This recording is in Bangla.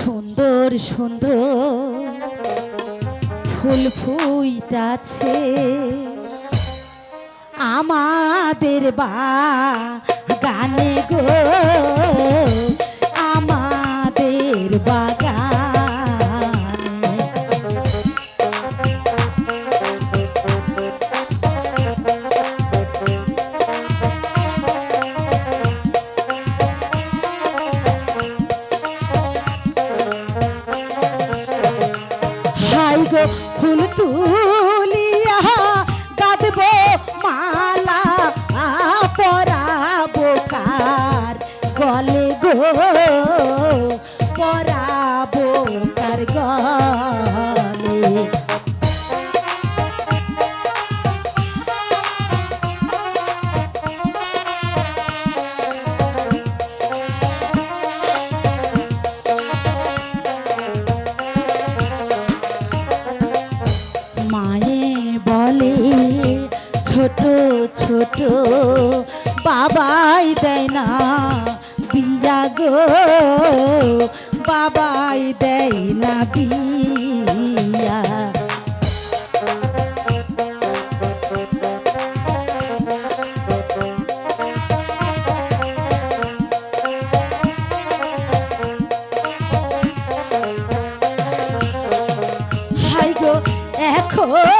সুন্দর সুন্দর ফুল ফুইটাছে। আমাদের বা গানে গো ফুল তুলিয়া গাদব মালা পরাবো কার গলে গো পরাবো কার গলে ছোট বাবাই দেয় না বিয়া গো। বাবাই দেয় না বিয়া। Oh